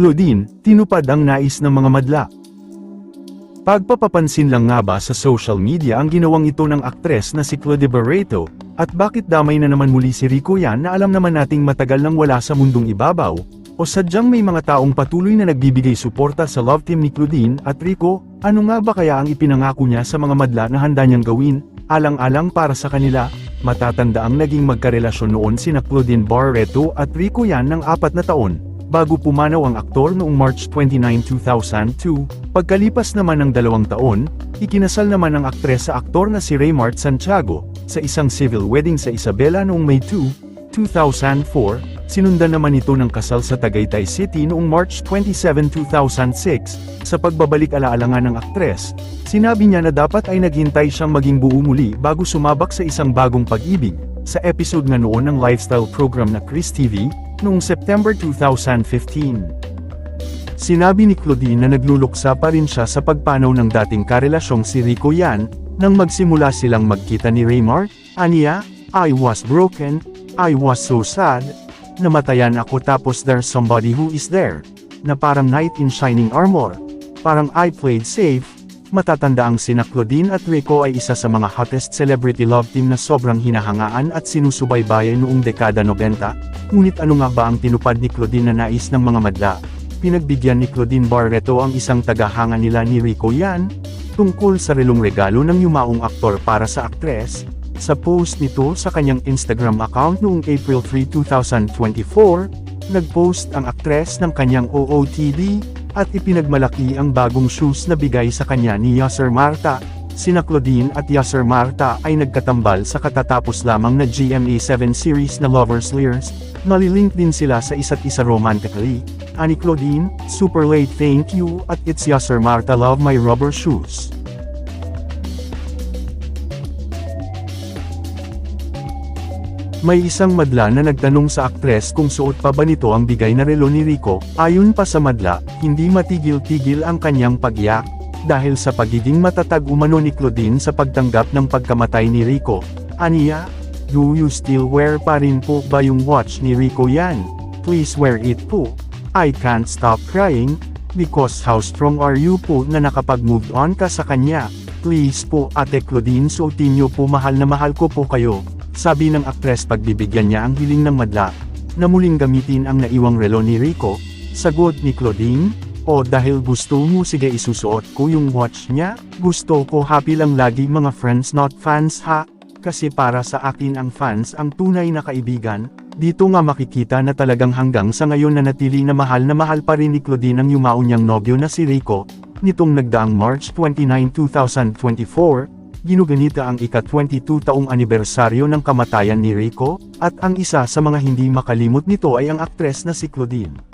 Claudine, tinupad ang nais ng mga madla. Pagpapapansin lang nga ba sa social media ang ginawang ito ng aktres na si Claudia Barreto, at bakit damay na naman muli si Rico yan na alam naman nating matagal nang wala sa mundong ibabaw, o sadyang may mga taong patuloy na nagbibigay suporta sa love team ni Claudine at Rico, ano nga ba kaya ang ipinangako niya sa mga madla na handa niyang gawin, alang-alang para sa kanila, matatanda ang naging magkarelasyon noon sina Claudine Barreto at Rico yan ng apat na taon, bago pumanaw ang aktor noong March 29, 2002, pagkalipas naman ng dalawang taon, ikinasal naman ang aktres sa aktor na si Raymart Santiago, sa isang civil wedding sa Isabela noong May 2, 2004, sinundan naman ito ng kasal sa Tagaytay City noong March 27, 2006, sa pagbabalik alaalangan ng aktres, sinabi niya na dapat ay naghintay siyang maging buo muli bago sumabak sa isang bagong pag-ibig, sa episode nga noon ng lifestyle program na Chris TV, noong September 2015. Sinabi ni Claudine na nagluluksa pa rin siya sa pagpanaw ng dating karelasyong si Rico Yan, nang magsimula silang magkita ni Raymar, Aniya, I was broken, I was so sad, namatayan ako tapos there's somebody who is there, na parang knight in shining armor, parang I played safe, matatanda ang sina Claudine at Rico ay isa sa mga hottest celebrity love team na sobrang hinahangaan at sinusubaybayan noong dekada 90, ngunit ano nga ba ang tinupad ni Claudine na nais ng mga madla? Pinagbigyan ni Claudine Barreto ang isang tagahanga nila ni Rico Yan, tungkol sa relong regalo ng yumaong aktor para sa aktres, sa post nito sa kanyang Instagram account noong April 3, 2024, nagpost ang aktres ng kanyang OOTD, at ipinagmalaki ang bagong shoes na bigay sa kanya ni Yasser Marta. Sina Claudine at Yasser Marta ay nagkatambal sa katatapos lamang na GMA7 series na Lovers Lears, nalilink din sila sa isa't isa romantically. Ani Claudine, super late thank you, at it's Yasser Marta love my rubber shoes. May isang madla na nagtanong sa aktres kung suot pa ba nito ang bigay na relo ni Rico, ayon pa sa madla, hindi matigil-tigil ang kanyang pagyak, dahil sa pagiging matatag umano ni Claudine sa pagtanggap ng pagkamatay ni Rico. Aniya, do you still wear pa rin po ba yung watch ni Rico yan? Please wear it po. I can't stop crying, because how strong are you po na nakapag-move on ka sa kanya. Please po ate Claudine suotin niyo po mahal na mahal ko po kayo. Sabi ng aktres pagbibigyan niya ang hiling ng madla, na muling gamitin ang naiwang relo ni Rico, sagot ni Claudine, o dahil gusto mo sige isusuot ko yung watch niya, gusto ko happy lang lagi mga friends not fans ha, kasi para sa akin ang fans ang tunay na kaibigan, dito nga makikita na talagang hanggang sa ngayon na natili na mahal na mahal pa rin ni Claudine ang yumao niyang nobyo na si Rico, nitong nagdaang March 29, 2024, ginuganita ang ika-22 taong anibersaryo ng kamatayan ni Rico, at ang isa sa mga hindi makalimot nito ay ang aktres na si Claudine.